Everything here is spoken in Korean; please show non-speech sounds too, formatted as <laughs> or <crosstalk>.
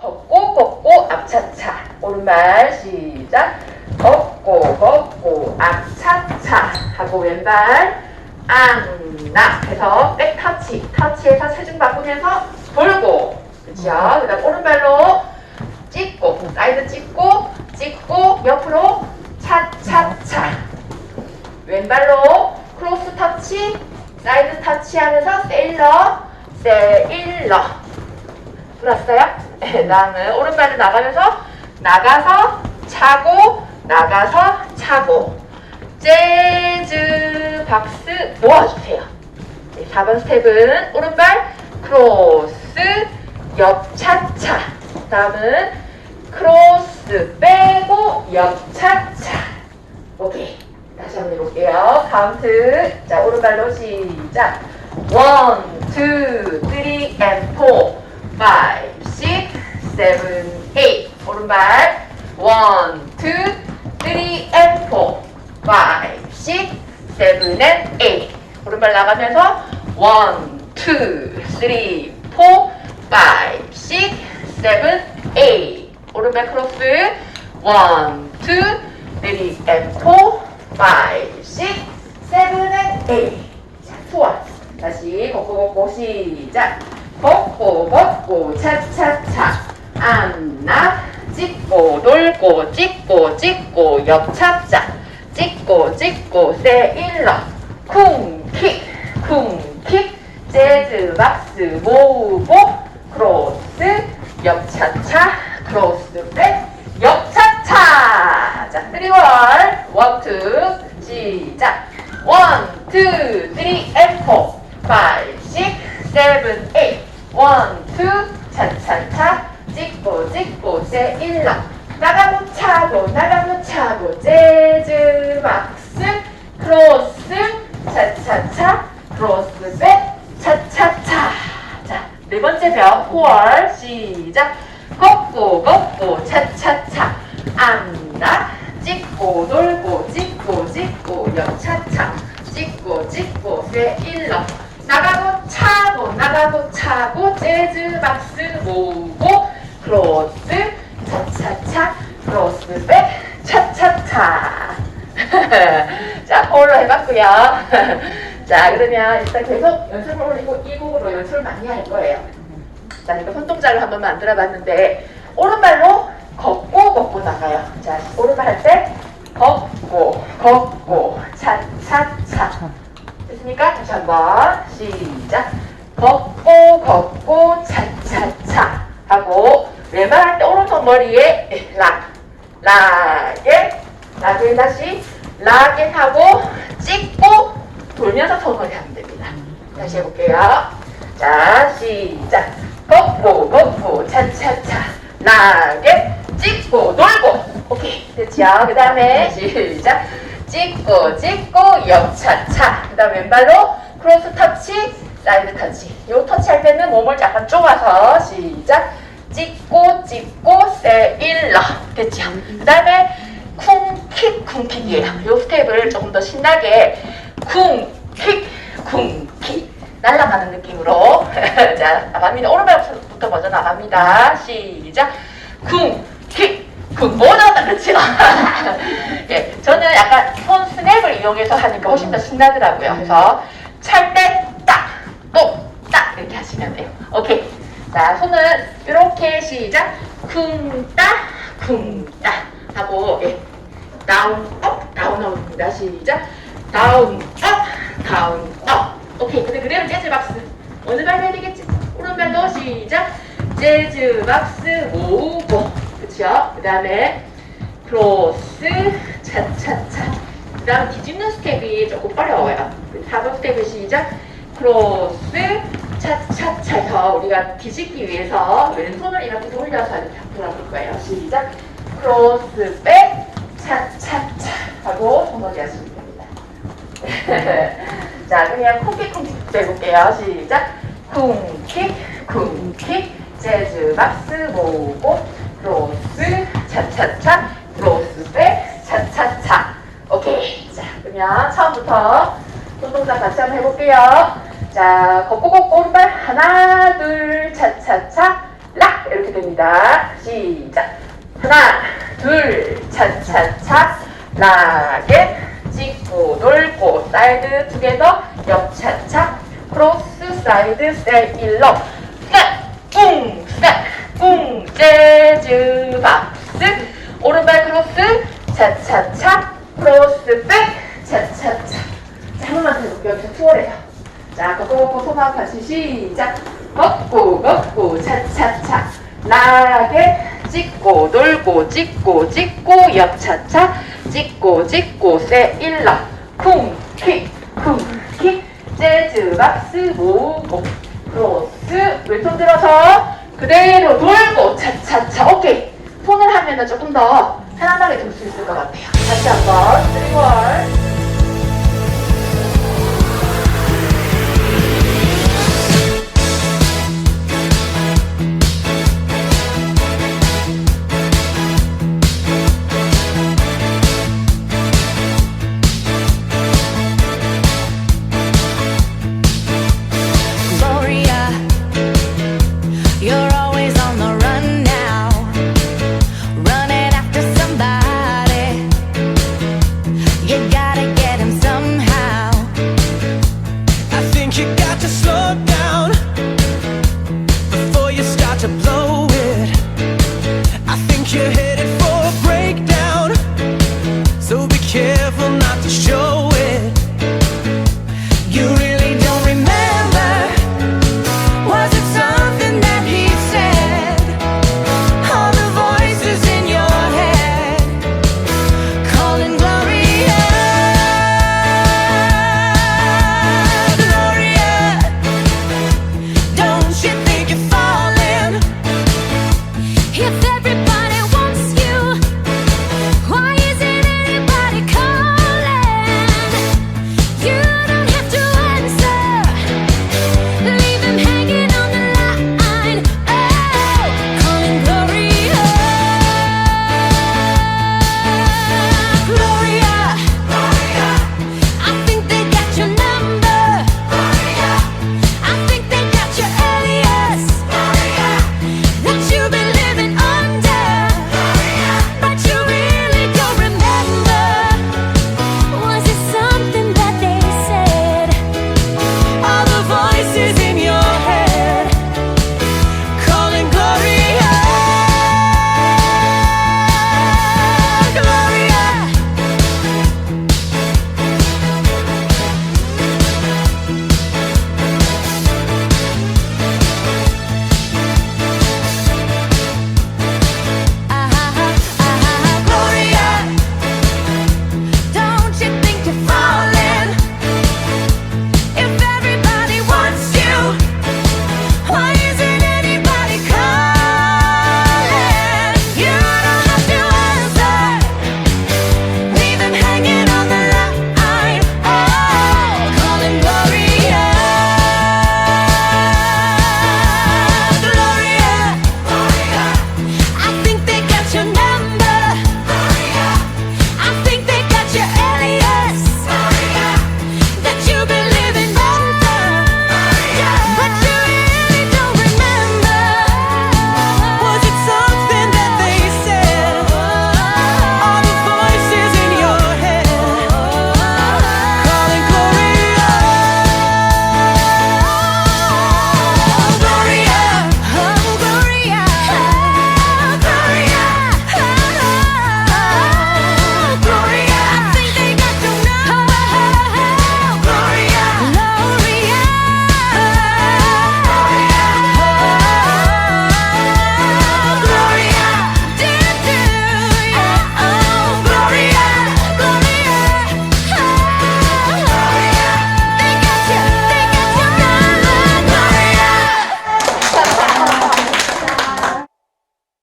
걷고 걷고 앞차차. 오른발 시작. 걷고 걷고 앞차차. 하고 왼발 안나. 해서 백 터치. 터치해서 체중 바꾸면서 돌고. 그쵸 그다음 오른발로 찍고 사이드 찍고 찍고 옆으로 차차차. 왼발로 크로스 터치 사이드 터치 하면서 세일러 세일러. 불었어요? 네, 다음은 오른발로 나가면서 나가서 차고 나가서 차고. 재즈 박스 모아주세요. 4번 스텝은 오른발 크로스 옆차차. 다음은 크로스 빼고 옆차차. 오케이. 다시 한번 해볼게요. 카운트. 자 오른발로 시작. 원, 투, 쓰리, 앤 포, 파이브. seven, eight. 오른발. One, two, three and four, five, six, seven and eight. 오른발 나가면서 one, two, three, four, five, six, seven, eight. 오른발 크로스. One, two, three and four, five, six, seven and eight. 자, 투원. 다시 걷고 걷고 시작. 걷고 걷고 찾. 찍고 찍고 찍고 옆차차 찍고 찍고 세일러. 쿵킥. 쿵킥. 재즈 박스 모으고 크로스. 옆차차 크로스 백. 옆차차. 자 쓰리월. 원투 시작. 원, 투, 쓰리, 앤 포, 파이브, 식, 세븐, 에잇, 원, 투, 차차차, 찍고 찍고 세일러, 나가고 차고 나가고 차고 재즈 박스, 크로스, 차차차, 크로스 백, 차차차. 자, 네 번째 벽, 4월, 시작. 걷고 걷고 차차차, 안나, 찍고 돌고 찍고 찍고 옆차차 찍고 찍고 세일러 나가고 차고 나가고 차고 재즈 박스 모으고 크로스 차차차 크로스 백 차차차. 자 홀로 해봤고요. <laughs> 자 그러면 일단 계속 연습을 올리고 이 곡으로 연습을 많이 할 거예요. 자 이거 손동작을 한번 만들어 봤는데 오른발로 걷고 걷고 나가요. 자, 오른발 할 때 걷고 걷고 차차차. 됐습니까? 다시 한번 시작. 걷고 걷고 차차차 하고 왼발 할 때 오른손 머리에 락 락에 락에 다시 락에 하고 찍고 돌면서 손머리 하면 됩니다. 다시 해볼게요. 자 시작. 걷고 걷고 차차차. 락에 찍고 놀고. 오케이. 됐죠 그 다음에 시작. 찍고 찍고 옆차차. 그 다음 왼발로 크로스 터치 사이드 터치. 요 터치 할 때는 몸을 약간 좁아서 시작 찍고 찍고 세일러. 됐죠 그 다음에 쿵킥 쿵킥이에요 요 스텝을 조금 더 신나게 쿵킥 쿵킥 날아가는 느낌으로. <laughs> 자 나갑니다 오른발부터 먼저 나갑니다. 시작. 쿵킥 쿵. 모자다 그렇죠 <laughs> 예. 저는 약간 손 스냅을 이용해서 하니까 훨씬 더 신나더라고요. 그래서 찰 때 딱 또 딱 이렇게 하시면 돼요. 오케이 자 손은 이렇게 시작. 쿵따 쿵따. 하고 예. 다운 업 다운 업입니다. 시작. 다운 업 다운 업. 오케이. 근데 그대로 재즈 박스. 어느 발 해야 되겠지? 오른발로 시작. 재즈 박스 모으고. 그쵸? 그 다음에 크로스 차차차. 그 다음 뒤집는 스텝이 조금 어려워요. 4번 스텝을 시작. 크로스 차차차서 우리가 뒤집기 위해서 왼손을 이렇게 돌려서 이렇게 돌아볼 거예요 시작 크로스 백 차차차 하고 손머리 하시면 됩니다 자, 그냥 쿵킥쿵킥 해볼게요. 시작. 쿵킥, 쿵킥, 재즈 박스 모으고, 크로스, 차차차, 크로스 백, 차차차. 오케이. 자, 그러면 처음부터 손동작 같이 한번 해볼게요. 자, 걷고 오른발 하나, 둘, 차차차, 락! 이렇게 됩니다. 시작. 하나, 둘, 차차차, 라겟, 찍고, 놀고, 사이드 투게더, 옆차차, 크로스, 사이드, 셀, 일러, 뿡, 스냅, 뿡, 재즈, 박스, 오른발 크로스, 차차차, 크로스, 백, 차차차. 자, 한 번만 더 해볼게요. 여기서 투어래요. 자, 걷고 걷고 소막 같이 시작. 걷고 걷고 차차차. 나게 찍고 놀고 찍고 찍고 옆차차. 찍고 찍고 세 일러. 쿵킥 쿵킥 재즈 박스 모고 크로스. 왼손 들어서 그대로 돌고 차차차. 오케이. 손을 하면 은 조금 더 편안하게 돌수 있을 것 같아요. 다시 한번 쓰리월